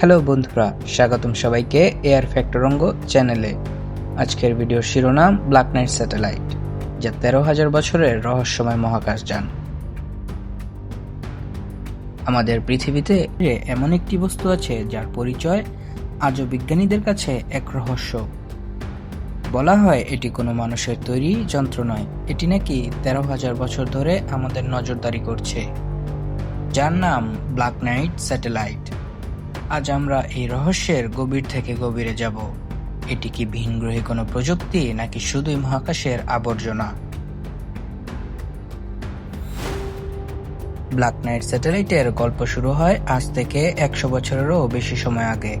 Hello বন্ধুরা, স্বাগতম সবাইকে এয়ার ফ্যাক্টরঙ্গ চ্যানেলে। আজকের ভিডিওর শিরোনাম ব্ল্যাক নাইট স্যাটেলাইট যা তেরো হাজার বছরের রহস্যময় মহাকাশ যান। আমাদের পৃথিবীতে এমন একটি বস্তু আছে যার পরিচয় আজও বিজ্ঞানীদের কাছে এক রহস্য। বলা হয় এটি কোনো মানুষের তৈরি যন্ত্র নয়, এটি নাকি তেরো হাজার বছর ধরে আমাদের নজরদারি করছে। যার নাম ব্ল্যাক নাইট স্যাটেলাইট আজ আমরা এই রহস্যের গভীর থেকে গভীরে যাব। এটি কি ভিনগ্রহী কোনো প্রযুক্তি, নাকি শুধুই মহাকাশের আবর্জনা? ব্ল্যাক নাইট স্যাটেলাইটের গল্প শুরু হয় আজ থেকে একশো বছরেরও বেশি সময় আগে।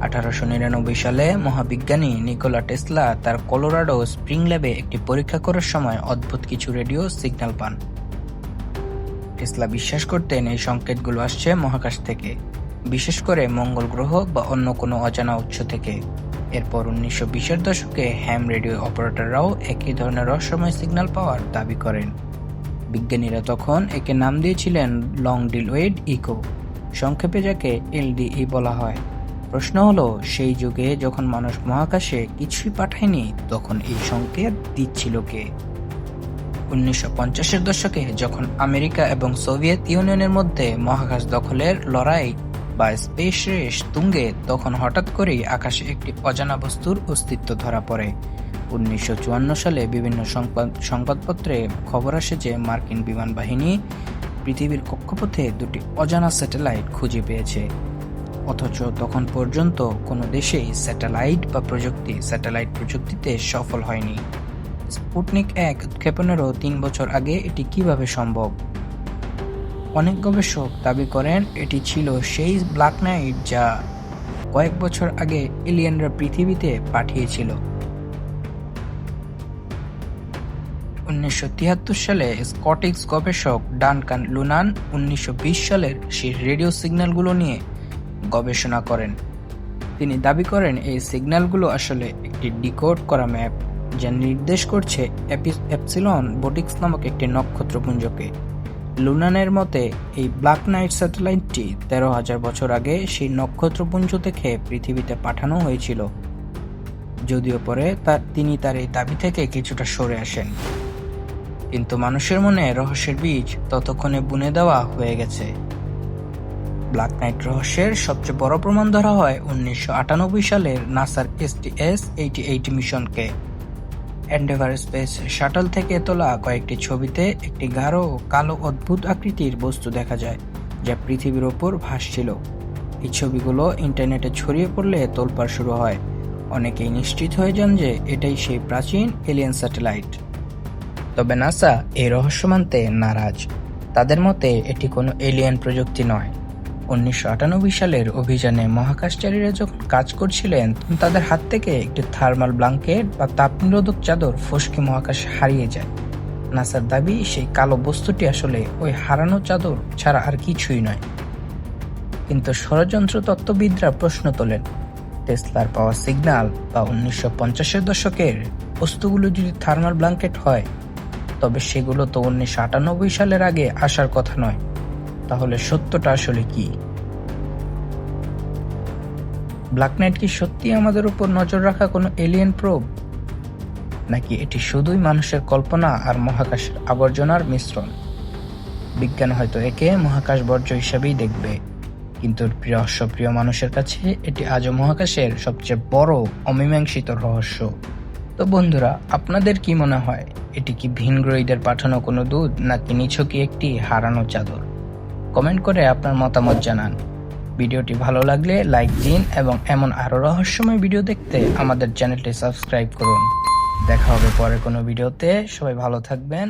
আঠারোশো নিরানব্বই সালে মহাবিজ্ঞানী নিকোলা টেসলা তার কলোরাডো স্প্রিং ল্যাবে একটি পরীক্ষা করার সময় অদ্ভুত কিছু রেডিও সিগন্যাল পান। টেসলা বিশ্বাস করতেন এই সংকেতগুলো আসছে মহাকাশ থেকে। বিশেষ করে মঙ্গল গ্রহ বা অন্য কোনো অজানা উৎস থেকে। এরপর উনিশশো বিশের দশকে হ্যাম রেডিও অপারেটররাও একই ধরনের রহস্যময় সিগন্যাল পাওয়ার দাবি করেন। বিজ্ঞানীরা তখন একে নাম দিয়েছিলেন লং ডিলওয়েড ইকো, সংক্ষেপে যাকে এলডিই বলা হয়। প্রশ্ন হলো, সেই যুগে যখন মানুষ মহাকাশে কিছুই পাঠায়নি, তখন এই সংকেত দিচ্ছিল কে? উনিশশো পঞ্চাশের দশকে যখন আমেরিকা এবং সোভিয়েত ইউনিয়নের মধ্যে মহাকাশ দখলের লড়াই বা স্পেস রেস তুঙ্গে তখন হঠাৎ করেই আকাশে একটি অজানা বস্তুর অস্তিত্ব ধরা পড়ে। উনিশশো চুয়ান্ন সালে বিভিন্ন সংবাদ- সংবাদপত্রে খবর আসে যে মার্কিন বিমান বাহিনী পৃথিবীর কক্ষপথে দুটি অজানা স্যাটেলাইট খুঁজে পেয়েছে। অথচ তখন পর্যন্ত কোনো দেশেই স্যাটেলাইট বা প্রযুক্তি, স্যাটেলাইট প্রযুক্তিতে সফল হয়নি। স্পুটনিক এক উৎক্ষেপণেরও তিন বছর আগে এটি কীভাবে সম্ভব? অনেক গবেষক দাবি করেন এটি ছিল সেই ব্ল্যাক নাইট যা কয়েক বছর আগে এলিয়েনরা পৃথিবীতে পাঠিয়েছিল। উনিশশো তিয়াত্তর সালে স্কটিশ গবেষক ডানকান লুনান উনিশশো বিশ সালের সেই রেডিও সিগন্যালগুলো নিয়ে গবেষণা করেন। তিনি দাবি করেন এই সিগন্যালগুলো আসলে একটি ডিকোড করা ম্যাপ, যা নির্দেশ করছে এপসিলন বোটিক্স নামক একটি নক্ষত্রপুঞ্জকে। লুনানের মতে, এই ব্ল্যাক নাইট স্যাটেলাইটটি তেরো হাজার বছর আগে সেই নক্ষত্রপুঞ্জ থেকে পৃথিবীতে পাঠানো হয়েছিল। যদিও পরে তার তিনি তার এই দাবি থেকে কিছুটা সরে আসেন। কিন্তু মানুষের মনে রহস্যের বীজ ততক্ষণে বুনে দেওয়া হয়ে গেছে। ব্ল্যাক নাইট রহস্যের সবচেয়ে বড় প্রমাণ ধরা হয় উনিশশো আটানব্বই সালের নাসার এসটিএস এইটি এইটি মিশনকে। এন্ডেভার স্পেস শাটল থেকে তোলা কয়েকটি ছবিতে একটি গাঢ় কালো অদ্ভুত আকৃতির বস্তু দেখা যায়, যা পৃথিবীর ওপর ভাসছিল। এই ছবিগুলো ইন্টারনেটে ছড়িয়ে পড়লে তোলপাড় শুরু হয়। অনেকেই নিশ্চিত হয়ে যান যে এটাই সেই প্রাচীন এলিয়েন স্যাটেলাইট তবে নাসা এই রহস্য মানতে নারাজ। তাদের মতে এটি কোনো এলিয়েন প্রযুক্তি নয়। উনিশশো আটানব্বই সালের অভিযানে মহাকাশচারীরা যখন কাজ করছিলেন তখন তাদের হাত থেকে একটি থার্মাল ব্লাঙ্কেট বা তাপ নিরোধক চাদর ফসকে মহাকাশে হারিয়ে যায়। নাসার দাবি, সেই কালো বস্তুটি আসলে ওই হারানো চাদর ছাড়া আর কিছুই নয়। কিন্তু ষড়যন্ত্র তত্ত্ববিদরা প্রশ্ন তোলেন, টেসলার পাওয়া সিগন্যাল বা উনিশশো পঞ্চাশের দশকের বস্তুগুলো যদি থার্মাল ব্লাঙ্কেট হয়, তবে সেগুলো তো উনিশশো আটানব্বই সালের আগে আসার কথা নয়। তাহলে সত্যটা আসলে কি? ব্ল্যাক নাইট কি সত্যি আমাদের উপর নজর রাখা কোনো এলিয়েন প্রোব নাকি এটি শুধুই মানুষের কল্পনা আর মহাকাশের আবর্জনার মিশ্রণ? বিজ্ঞান হয়তো একে মহাকাশ বর্জ্য হিসেবেই দেখবে, কিন্তু রহস্য প্রিয় মানুষের কাছে এটি আজও মহাকাশের সবচেয়ে বড় অমীমাংসিত রহস্য। তো বন্ধুরা, আপনাদের কি মনে হয়, এটি কি ভিনগ্রহীদের পাঠানো কোনো দুধ নাকি নিছকই একটি হারানো চাদর? কমেন্ট করে আপনার মতামত জানান। ভিডিওটি ভালো লাগলে লাইক দিন এবং এমন আরও রহস্যময় ভিডিও দেখতে আমাদের চ্যানেলটি সাবস্ক্রাইব করুন। দেখা হবে পরে কোনো ভিডিওতে। সবাই ভালো থাকবেন।